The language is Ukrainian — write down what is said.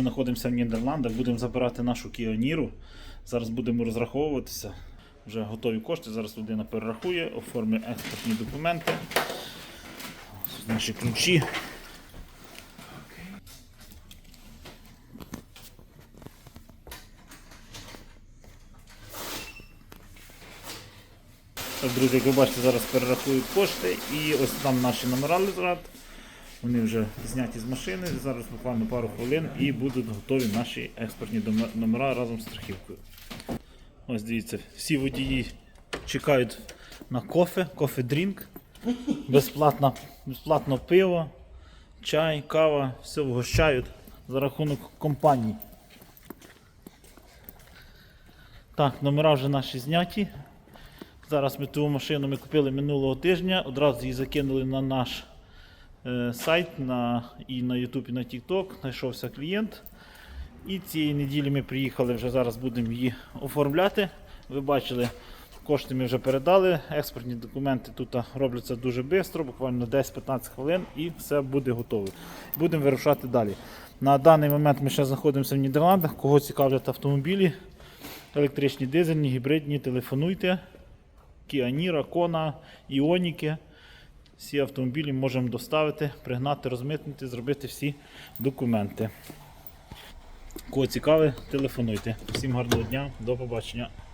Знаходимося в Нідерландах, будемо забирати нашу Niro. Зараз будемо розраховуватися. Вже готові кошти. Зараз людина перерахує, оформлює експортні документи. Ось наші ключі. Так, друзі, як ви бачите, зараз перерахують кошти і ось там наші номера лежать. Вони вже зняті з машини, зараз буквально пару хвилин і будуть готові наші експортні номера разом з страхівкою. Ось дивіться, всі водії чекають на кофе, кофе-дрінк, безплатно, безплатно пиво, чай, кава, все вгощають за рахунок компанії. Так, номера вже наші зняті. Зараз ми ту машину ми купили минулого тижня, одразу її закинули на наш сайт на, і на YouTube, і на TikTok. Знайшовся клієнт. І цієї неділі ми приїхали, вже зараз будемо її оформляти. Ви бачили, кошти ми вже передали. Експортні документи тут робляться дуже швидко, буквально 10-15 хвилин і все буде готове. Будемо вирушати далі. На даний момент ми ще знаходимося в Нідерландах. Кого цікавлять автомобілі, електричні, дизельні, гібридні, телефонуйте. Niro, Kona, Іоніки. Всі автомобілі можемо доставити, пригнати, розмитнити, зробити всі документи. Кого цікаве, телефонуйте. Всім гарного дня, до побачення.